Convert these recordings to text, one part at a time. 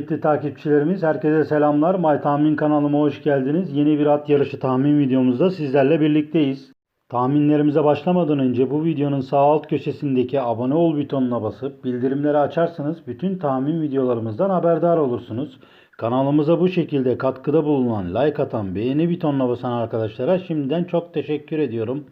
Kıymetli takipçilerimiz herkese selamlar. My Tahmin kanalıma hoş geldiniz. Yeni bir at yarışı tahmin videomuzda sizlerle birlikteyiz. Tahminlerimize başlamadan önce bu videonun sağ alt köşesindeki abone ol butonuna basıp bildirimleri açarsanız bütün tahmin videolarımızdan haberdar olursunuz. Kanalımıza bu şekilde katkıda bulunan, like atan, beğeni butonuna basan arkadaşlara şimdiden çok teşekkür ediyorum.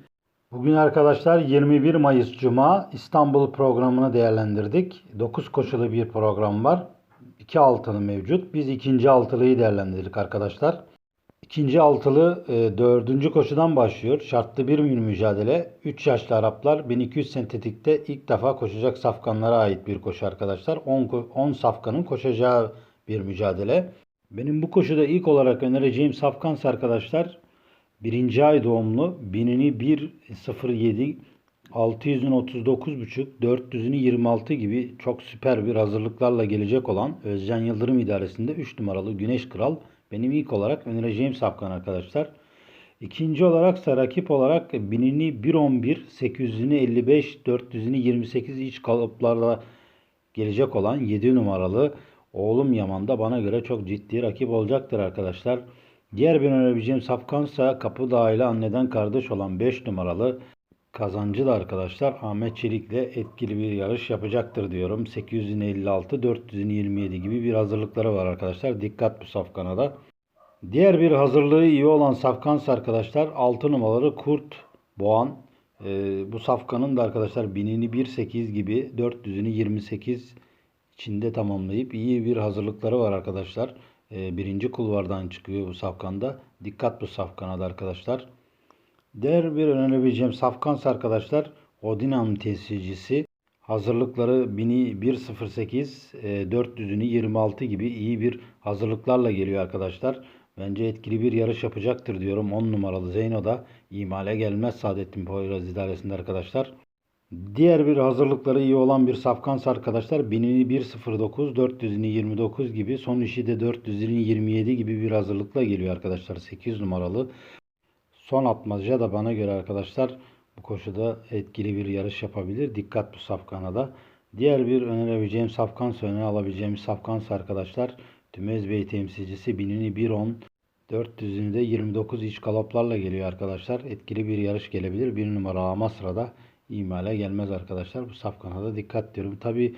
Bugün arkadaşlar 21 Mayıs Cuma İstanbul programını değerlendirdik. 9 koşulu bir program var. 2 altılı mevcut. Biz ikinci altılıyı değerlendirdik arkadaşlar. İkinci altılı e, dördüncü koşudan başlıyor. Şartlı bir mücadele. 3 yaşlı Araplar 1200 sentetikte ilk defa koşacak safkanlara ait bir koşu arkadaşlar. 10, ko- 10 safkanın koşacağı bir mücadele. Benim bu koşuda ilk olarak önereceğim safkansa arkadaşlar birinci ay doğumlu binini 1.07 600'ün 39.5 400'ünü 26 gibi çok süper bir hazırlıklarla gelecek olan Özcan Yıldırım idaresinde 3 numaralı Güneş Kral benim ilk olarak önereceğim safkan arkadaşlar. İkinci olaraksa rakip olarak binini 1.11 800'ünü 55 400'ünü 28 iç kalıplarla gelecek olan 7 numaralı Oğlum Yaman da bana göre çok ciddi rakip olacaktır arkadaşlar. Diğer bir önerebileceğim safkansa Kapıdağ ile anneden kardeş olan 5 numaralı kazancı da arkadaşlar Ahmet Çelik'le etkili bir yarış yapacaktır diyorum. 856 427 gibi bir hazırlıkları var arkadaşlar. Dikkat bu safkana da. Diğer bir hazırlığı iyi olan safkansa arkadaşlar 6 numaralı Kurt Boğan. Ee, bu safkanın da arkadaşlar binini 1.8 gibi 400'ünü 28 içinde tamamlayıp iyi bir hazırlıkları var arkadaşlar. Ee, birinci kulvardan çıkıyor bu safkanda. Dikkat bu safkana da arkadaşlar. Diğer bir önerebileceğim safkansa arkadaşlar Odinam tesiscisi. Hazırlıkları 1000'i 1.08, e, 400'ünü 26 gibi iyi bir hazırlıklarla geliyor arkadaşlar. Bence etkili bir yarış yapacaktır diyorum. 10 numaralı Zeyno da imale gelmez Saadettin Poyraz idaresinde arkadaşlar. Diğer bir hazırlıkları iyi olan bir safkansa arkadaşlar 1000'ini 1.09, 400'ünü 29 gibi son işi de 400'ünü 27 gibi bir hazırlıkla geliyor arkadaşlar. 8 numaralı. Son atmaca da bana göre arkadaşlar bu koşuda etkili bir yarış yapabilir. Dikkat bu safkana da. Diğer bir önerebileceğim safkan öne alabileceğim safkansa arkadaşlar Tümez Bey temsilcisi binini 1.10 400'ünü de 29 iç galoplarla geliyor arkadaşlar. Etkili bir yarış gelebilir. Bir numara Amasra'da imale gelmez arkadaşlar. Bu safkana da dikkat diyorum. Tabi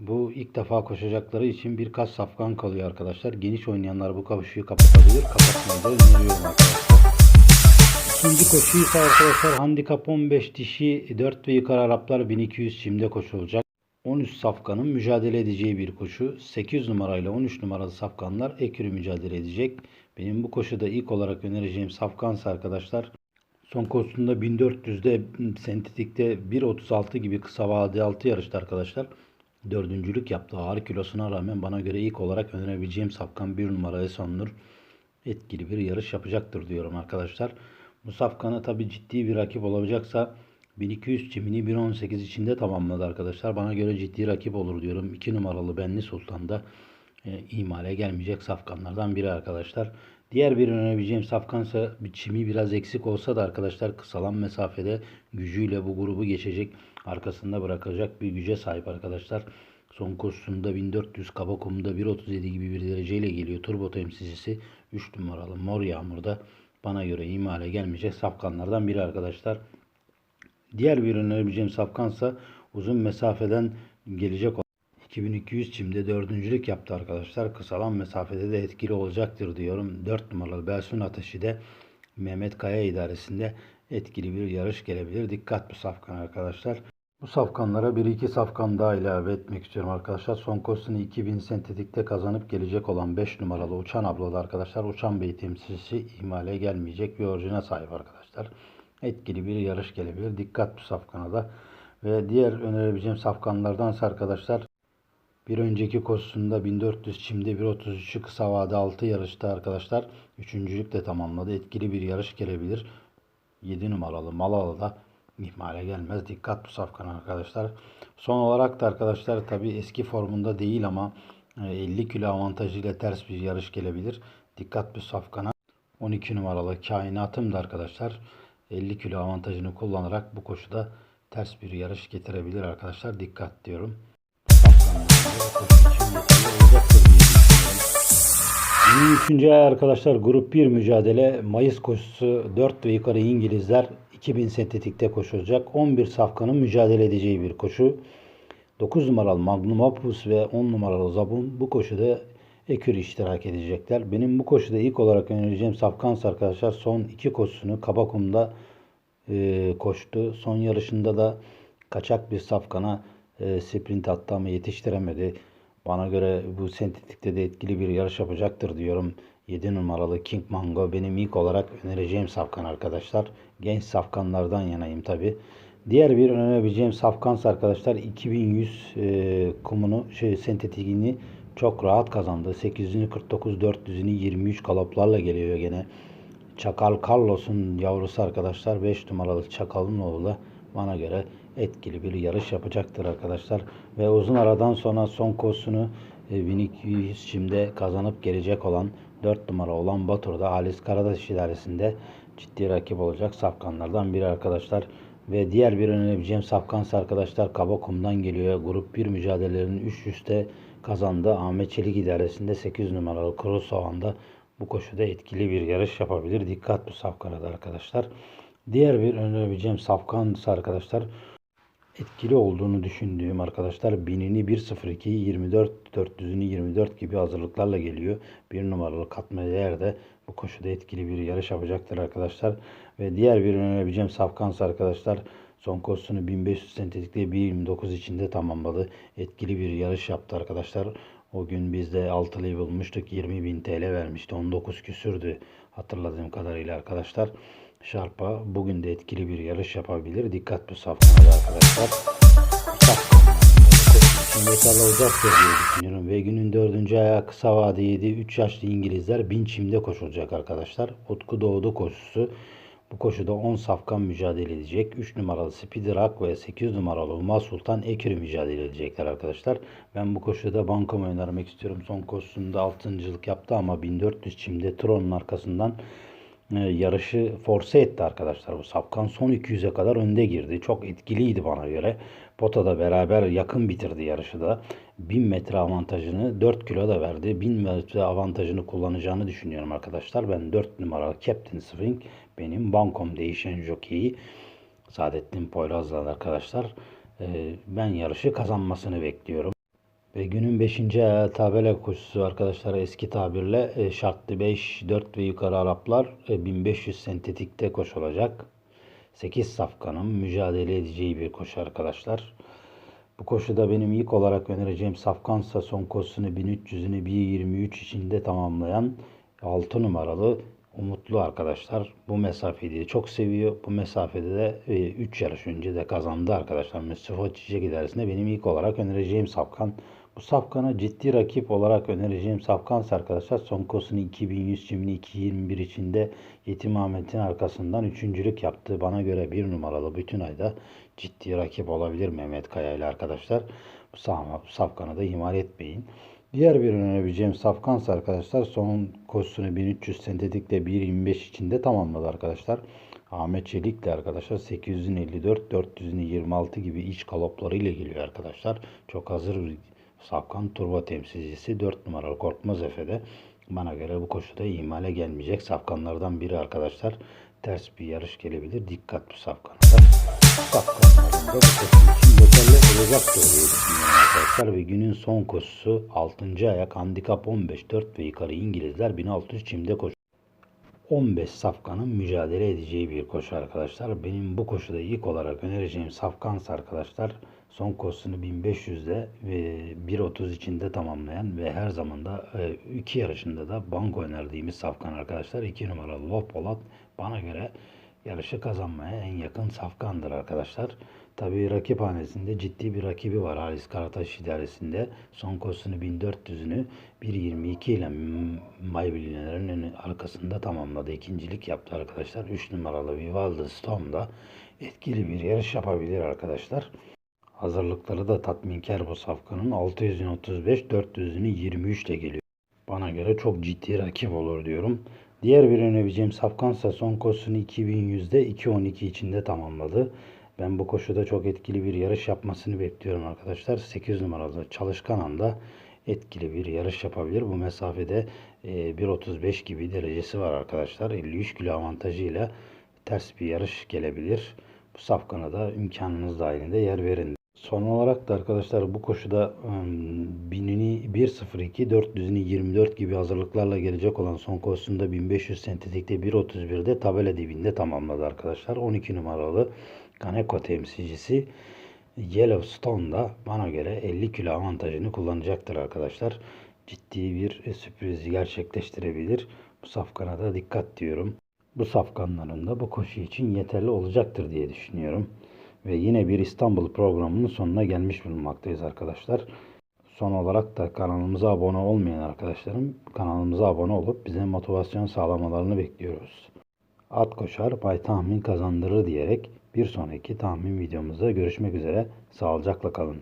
bu ilk defa koşacakları için birkaç safkan kalıyor arkadaşlar. Geniş oynayanlar bu koşuyu kapatabilir. Kapatmayı da öneriyorum koşu ise arkadaşlar handikap 15 dişi 4 ve yukarı Araplar 1200 çimde koşulacak. 13 safkanın mücadele edeceği bir koşu. 8 numarayla 13 numaralı safkanlar ekürü mücadele edecek. Benim bu koşuda ilk olarak önereceğim safkansa arkadaşlar son koşusunda 1400'de sentetikte 1.36 gibi kısa vade altı yarıştı arkadaşlar. Dördüncülük yaptı. Ağır kilosuna rağmen bana göre ilk olarak önerebileceğim safkan 1 numara Esonur etkili bir yarış yapacaktır diyorum arkadaşlar. Bu safkanı tabi ciddi bir rakip olacaksa 1200 çimini 1.18 içinde tamamladı arkadaşlar. Bana göre ciddi rakip olur diyorum. 2 numaralı Benli Sultan da e, imale gelmeyecek safkanlardan biri arkadaşlar. Diğer bir önerebileceğim safkansa çimi biraz eksik olsa da arkadaşlar kısalan mesafede gücüyle bu grubu geçecek arkasında bırakacak bir güce sahip arkadaşlar. Son koşusunda 1400 Kabakum'da 1.37 gibi bir dereceyle geliyor. Turbo temsilcisi 3 numaralı Mor Yağmur'da bana göre imale gelmeyecek safkanlardan biri arkadaşlar. Diğer bir önerebileceğim safkansa uzun mesafeden gelecek olan 2200 çimde dördüncülük yaptı arkadaşlar. Kısalan mesafede de etkili olacaktır diyorum. 4 numaralı Belsun Ateşi de Mehmet Kaya idaresinde etkili bir yarış gelebilir. Dikkat bu safkan arkadaşlar. Bu safkanlara 1-2 safkan daha ilave etmek istiyorum arkadaşlar. Son koşusunu 2000 sentetikte kazanıp gelecek olan 5 numaralı Uçan ablalı arkadaşlar. Uçan Bey temsilcisi ihmale gelmeyecek bir orijine sahip arkadaşlar. Etkili bir yarış gelebilir. Dikkat bu safkana da. Ve diğer önerebileceğim safkanlardansa arkadaşlar bir önceki koşusunda 1400 çimde 1.33'ü kısa vade 6 yarışta arkadaşlar. Üçüncülük de tamamladı. Etkili bir yarış gelebilir. 7 numaralı Malalı da ihmale gelmez. Dikkat bu safkan arkadaşlar. Son olarak da arkadaşlar tabi eski formunda değil ama e, 50 kilo avantajıyla ters bir yarış gelebilir. Dikkat bu safkana. 12 numaralı kainatım da arkadaşlar 50 kilo avantajını kullanarak bu koşuda ters bir yarış getirebilir arkadaşlar. Dikkat diyorum. Safkanın bu koşu için yeterli olacaktır diye 23. ay arkadaşlar grup 1 mücadele Mayıs koşusu 4 ve yukarı İngilizler 2000 sentetikte koşulacak. 11 safkanın mücadele edeceği bir koşu. 9 numaralı Magnum Opus ve 10 numaralı Zabun bu koşuda ekür iştirak edecekler. Benim bu koşuda ilk olarak önereceğim Safkans arkadaşlar son iki koşusunu Kabakum'da e, koştu. Son yarışında da kaçak bir safkana e, sprint attı ama yetiştiremedi. Bana göre bu sentetikte de etkili bir yarış yapacaktır diyorum. 7 numaralı King Mango benim ilk olarak önereceğim safkan arkadaşlar. Genç safkanlardan yanayım tabi. Diğer bir önerebileceğim safkans arkadaşlar 2100 e, kumunu şey sentetikini çok rahat kazandı. 800'ünü 49 400'ünü 23 galoplarla geliyor gene. Çakal Carlos'un yavrusu arkadaşlar 5 numaralı Çakal'ın oğlu bana göre etkili bir yarış yapacaktır arkadaşlar. Ve uzun aradan sonra son koşusunu e, 1200 çimde kazanıp gelecek olan 4 numara olan Batur'da Halis Karadaş idaresinde ciddi rakip olacak safkanlardan biri arkadaşlar. Ve diğer bir önerebileceğim safkans arkadaşlar Kabakum'dan geliyor. Grup 1 mücadelelerini 3 üstte kazandı. Ahmet Çelik idaresinde 8 numaralı Kuru Soğan'da bu koşuda etkili bir yarış yapabilir. Dikkat bu safkana da arkadaşlar. Diğer bir önerebileceğim safkan ise arkadaşlar etkili olduğunu düşündüğüm arkadaşlar binini 1.02 24 400'ünü 24 gibi hazırlıklarla geliyor. Bir numaralı katma değer de bu koşuda etkili bir yarış yapacaktır arkadaşlar. Ve diğer bir önerebileceğim safkans arkadaşlar son koşusunu 1500 sentetikte 1.29 içinde tamamladı. Etkili bir yarış yaptı arkadaşlar. O gün biz de altılıyı bulmuştuk. 20.000 TL vermişti. 19 küsürdü hatırladığım kadarıyla arkadaşlar. Şarpa bugün de etkili bir yarış yapabilir. Dikkat bu safkanada arkadaşlar. Yeterli olacaktır diye düşünüyorum. Ve günün dördüncü ayağı kısa vadeydi. 3 yaşlı İngilizler bin çimde koşulacak arkadaşlar. Utku Doğdu koşusu. Bu koşuda 10 safkan mücadele edecek. 3 numaralı Speedy Rock ve 8 numaralı Umar Sultan Ekürü mücadele edecekler arkadaşlar. Ben bu koşuda bankamı önermek istiyorum. Son koşusunda 6.lık yaptı ama 1400 çimde Tron'un arkasından yarışı force etti arkadaşlar. Bu Safkan son 200'e kadar önde girdi. Çok etkiliydi bana göre. Potada beraber yakın bitirdi yarışı da. 1000 metre avantajını 4 kilo da verdi. 1000 metre avantajını kullanacağını düşünüyorum arkadaşlar. Ben 4 numaralı Captain Swing benim bankom değişen jokeyi Saadettin Poyraz'la arkadaşlar. E, ben yarışı kazanmasını bekliyorum. Ve günün 5. tabela koşusu arkadaşlar eski tabirle e, şartlı 5, 4 ve yukarı Araplar e, 1500 sentetikte koşulacak. 8 safkanın mücadele edeceği bir koşu arkadaşlar. Bu koşuda benim ilk olarak önereceğim safkansa son koşusunu 1300'ünü 1.23 içinde tamamlayan 6 numaralı Umutlu arkadaşlar bu mesafeyi çok seviyor. Bu mesafede de 3 e, yarış önce de kazandı arkadaşlar. Mustafa Çiçek idaresinde benim ilk olarak önereceğim safkan. Bu safkana ciddi rakip olarak önereceğim safkans arkadaşlar. Son kosunu 2100 çimini 221 içinde Yetim Ahmet'in arkasından üçüncülük yaptı. Bana göre bir numaralı bütün ayda ciddi rakip olabilir Mehmet Kaya ile arkadaşlar. Bu safkanı da ihmal etmeyin. Diğer bir önerebileceğim safkans arkadaşlar son koşusunu 1300 sentetikle 1.25 içinde tamamladı arkadaşlar. Ahmet Çelik'le arkadaşlar 854 400'ünü 26 gibi iç kalopları ile geliyor arkadaşlar. Çok hazır bir safkan turbo temsilcisi 4 numaralı Korkmaz Efe'de. Bana göre bu koşuda ihmale gelmeyecek safkanlardan biri arkadaşlar. Ters bir yarış gelebilir. Dikkat bu safkanlar. Safkanlarında bu koşu için yeterli düşünüyorum arkadaşlar. Ve günün son koşusu 6. ayak handikap 15 4 ve yukarı İngilizler 1600 çimde koşu. 15 safkanın mücadele edeceği bir koşu arkadaşlar. Benim bu koşuda ilk olarak önereceğim safkans arkadaşlar. Son koşusunu 1500'de ve 1.30 içinde tamamlayan ve her zaman da e, iki yarışında da banko önerdiğimiz safkan arkadaşlar. 2 numaralı Lop Polat bana göre yarışı kazanmaya en yakın safkandır arkadaşlar. Tabi rakip hanesinde ciddi bir rakibi var Halis Karataş idaresinde. Son koşusunu 1400'ünü 1.22 ile Maybilinerin arkasında tamamladı. İkincilik yaptı arkadaşlar. 3 numaralı Vivaldi Storm'da etkili bir yarış yapabilir arkadaşlar. Hazırlıkları da tatminkar bu safkanın 600'ün 35, 400'ünü 23 ile geliyor. Bana göre çok ciddi rakip olur diyorum. Diğer bir önebileceğim safkansa son koşusunu 2100'de 2.12 içinde tamamladı. Ben bu koşuda çok etkili bir yarış yapmasını bekliyorum arkadaşlar. 8 numaralı Çalışkan anda etkili bir yarış yapabilir. Bu mesafede e, 1.35 gibi derecesi var arkadaşlar. 53 kilo avantajıyla ters bir yarış gelebilir. Bu safkana da imkanınız dahilinde yer verin. Son olarak da arkadaşlar bu koşuda ım, binini 1.02 400'ünü 24 gibi hazırlıklarla gelecek olan son koşusunda 1500 sentetikte 1.31'de tabela dibinde tamamladı arkadaşlar. 12 numaralı Kaneko temsilcisi Yellowstone'da bana göre 50 kilo avantajını kullanacaktır arkadaşlar. Ciddi bir e, sürprizi gerçekleştirebilir. Bu safkana da dikkat diyorum. Bu safkanların da bu koşu için yeterli olacaktır diye düşünüyorum. Ve yine bir İstanbul programının sonuna gelmiş bulunmaktayız arkadaşlar. Son olarak da kanalımıza abone olmayan arkadaşlarım kanalımıza abone olup bize motivasyon sağlamalarını bekliyoruz. At koşar, bay tahmin kazandırır diyerek bir sonraki tahmin videomuzda görüşmek üzere. Sağlıcakla kalın.